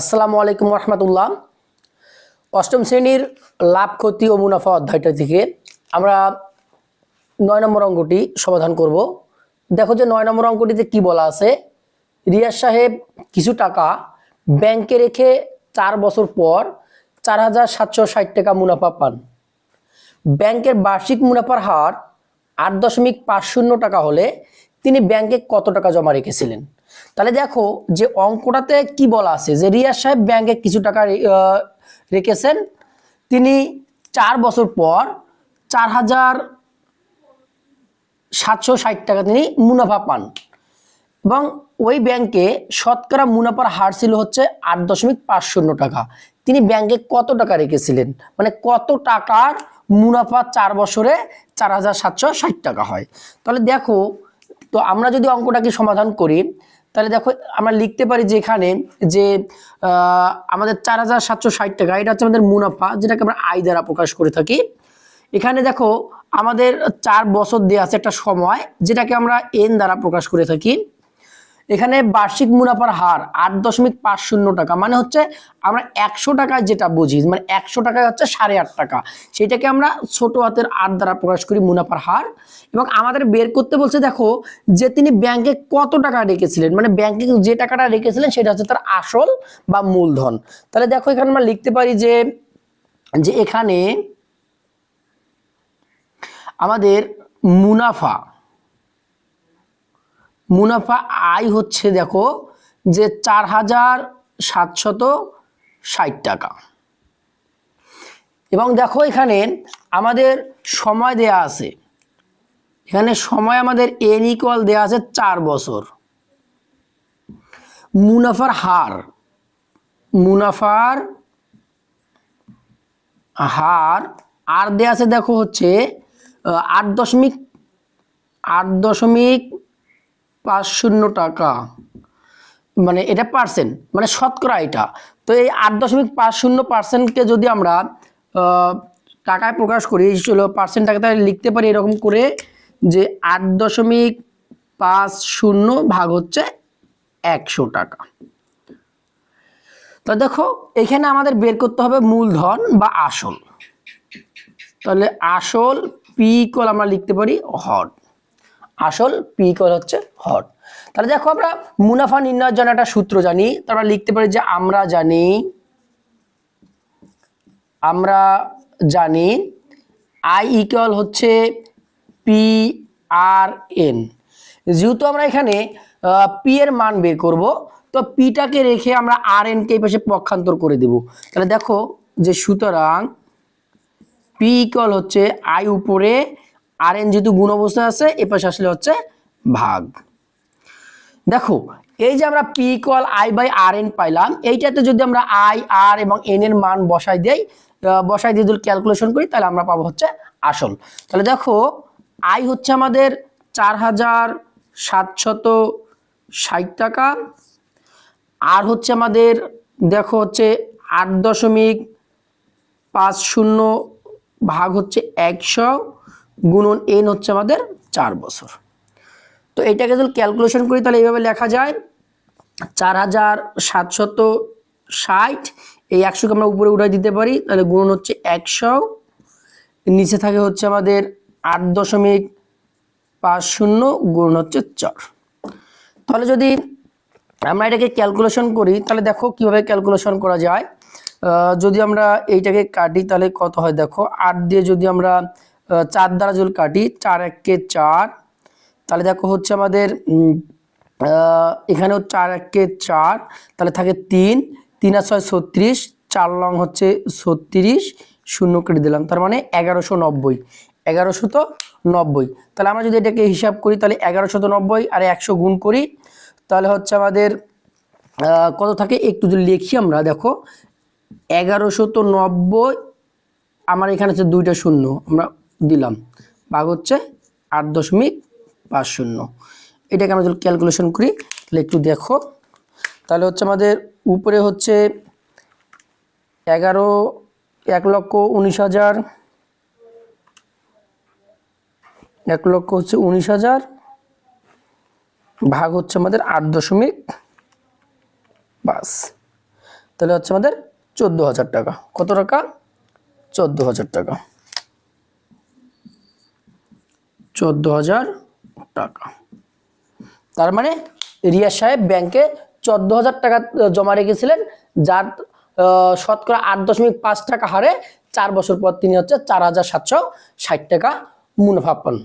আসসালামু আলাইকুম রহমতুল্লাহ অষ্টম শ্রেণির লাভ, ক্ষতি ও মুনাফা অধ্যায়টা থেকে আমরা নয় নম্বর অঙ্কটি সমাধান করব। দেখো যে নয় নম্বর অঙ্কটিতে কি বলা আছে? রিয়াজ সাহেব কিছু টাকা ব্যাংকে রেখে চার বছর পর চার হাজার সাতশো ষাট টাকা মুনাফা পান। ব্যাংকের বার্ষিক মুনাফার হার আট দশমিক পাঁচ শূন্য টাকা হলে তিনি ব্যাংকে কত টাকা জমা রেখেছিলেন? তাহলে দেখো যে অঙ্কটাতে কি বলা আছে? যে রিয়া সাহেব ব্যাংকে কিছু টাকা রেখেছেন। তিনি চার বছর পর চার হাজার সাতশো ষাট টাকা তিনি মুনাফা পান। এবং ওই ব্যাংকে শতকরা মুনাফার হার ছিল হচ্ছে আট দশমিক পাঁচ শূন্য টাকা। তিনি ব্যাংকে কত টাকা রেখেছিলেন? মানে কত টাকার মুনাফা চার বছরে চার হাজার সাতশো ষাট টাকা হয়? তাহলে দেখো, তো আমরা যদি অঙ্কটাকে সমাধান করি তাহলে দেখো, আমরা লিখতে পারি যে এখানে যে আমাদের চার হাজার সাতশো ষাট টাকা, এটা হচ্ছে আমাদের মুনাফা, যেটাকে আমরা আয় দ্বারা প্রকাশ করে থাকি। এখানে দেখো, আমাদের চার বছর দেওয়া আছে একটা সময়, যেটাকে আমরা এন দ্বারা প্রকাশ করে থাকি। এখানে বার্ষিক মুনাফার হার আট দশমিক পাঁচ শূন্য টাকা মানে হচ্ছে আমরা একশো টাকায় যেটা বুঝি মানে একশো টাকায় হচ্ছে সাড়ে আট টাকা। সেটাকে আমরা ছোট হাতের আট দ্বারা প্রকাশ করি মুনাফার হার। এবং আমাদের বের করতে বলছে, দেখো, যে তিনি ব্যাংকে কত টাকা রেখেছিলেন মানে ব্যাংকে যে টাকাটা রেখেছিলেন সেটা হচ্ছে তার আসল বা মূলধন। তাহলে দেখো, এখানে আমরা লিখতে পারি যে যে এখানে আমাদের মুনাফা মুনাফা আয় হচ্ছে দেখো যে চার হাজার সাতশত ষাট টাকা। এবং দেখো এখানে আমাদের সময় দেয়া আছে। এখানে সময় আমাদের এন ইকুয়াল দেয়া আছে চার বছর। মুনাফার হার মুনাফার হার, আর দেয়া আছে দেখো হচ্ছে আট দশমিক আট দশমিক পাঁচ শূন্য টাকা। মানে এটা পার্সেন্ট মানে শতকরা এটা। তো এই আট দশমিক পাঁচ শূন্য পার্সেন্টকে যদি আমরা টাকায় প্রকাশ করি চলো পার্সেন্ট টাকা তাহলে লিখতে পারি এরকম করে যে আট দশমিক পাঁচ শূন্য ভাগ হচ্ছে একশো টাকা। তো দেখো, এখানে আমাদের বের করতে হবে মূলধন বা আসল। তাহলে আসল পি ইকুয়াল আমরা লিখতে পারি হট আসল পি ইকুয়াল হচ্ছে হট তাহলে দেখো আমরা মুনাফা নির্ণয়ের জন্য একটা সূত্র জানি, তারপর লিখতে পারি যে আমরা জানি আমরা জানি আই ইকুয়াল হচ্ছে পি আর এন যেহেতু আমরা এখানে পি এর মান বের করব, তো পিটাকে রেখে আমরা আর এনকে এই পাশে পক্ষান্তর করে দেব। তাহলে দেখো যে সুতরাং পি ইকুয়াল হচ্ছে আই উপরে আর এন যেহেতু গুণ অবস্থায় আছে, এ পাশে আসলে হচ্ছে ভাগ। দেখো, এই যে আমরা P equal I by R N পাইলাম, এইটাতে যদি আমরা আই আর এবং এন এর মান বসাই দেই বসাই দিয়ে যদি ক্যালকুলেশন করি, তাহলে আমরা পাবো হচ্ছে আসল। তাহলে দেখো আই হচ্ছে আমাদের চার হাজার সাতশত ষাট টাকা আর হচ্ছে আমাদের, দেখো হচ্ছে আট দশমিক পাঁচ শূন্য ভাগ হচ্ছে একশো গুণন এন হচ্ছে আমাদের চার বছর। তো এটাকে যদি ক্যালকুলেশন করি, তাহলে এইভাবে লেখা যায়, চার হাজার সাতশত ষাট, এই একশোকে আমরা উপরে উঠাই দিতে পারি, তাহলে গুণন হচ্ছে একশো। নিচে থাকে হচ্ছে আমাদের আট দশমিক পাঁচ শূন্য, গুণন হচ্ছে চার। তাহলে যদি আমরা এটাকে ক্যালকুলেশন করি, তাহলে দেখো কীভাবে ক্যালকুলেশন করা যায়। যদি আমরা এইটাকে কাটি, তাহলে কত হয় দেখো, আট দিয়ে যদি আমরা চার দ্বারা যদি কাটি, চার এককে চার। তাহলে দেখো হচ্ছে আমাদের এখানেও চার এককে চার, তাহলে থাকে তিন। তিন আর ছয় ছত্রিশ, চার লং হচ্ছে ছত্রিশ, শূন্য কেটে দিলাম। তার মানে এগারোশো নব্বই। এগারোশো তো নব্বই। তাহলে আমরা যদি এটাকে হিসাব করি, তাহলে এগারোশো তো নব্বই আর একশো গুণ করি। তাহলে হচ্ছে আমাদের কত থাকে? একটু যদি লিখি আমরা, দেখো। এগারোশো তো নব্বই, আমার এখানে হচ্ছে দুইটা শূন্য। আমরা দিলাম। ভাগ হচ্ছে আট দশমিক পাঁচ শূন্য। এটাকে আমরা যদি ক্যালকুলেশন করি, তাহলে একটু দেখো। তাহলে হচ্ছে আমাদের উপরে হচ্ছে এগারো, এক লক্ষ উনিশ হাজার, এক লক্ষ হচ্ছে উনিশ হাজার, ভাগ হচ্ছে আমাদের আট দশমিক পাঁচ। তাহলে হচ্ছে আমাদের চোদ্দ হাজার টাকা। কত টাকা? চোদ্দ হাজার টাকা। চোদ্দ হাজার টাকা। তার মানে রিয়া সাহেব ব্যাংকে চোদ্দ হাজার টাকা জমা রেখেছিলেন, যার শতকরা আট দশমিক পাঁচ টাকা হারে চার বছর পর তিনি হচ্ছে চার হাজার সাতশো ষাট টাকা মুনাফা পান।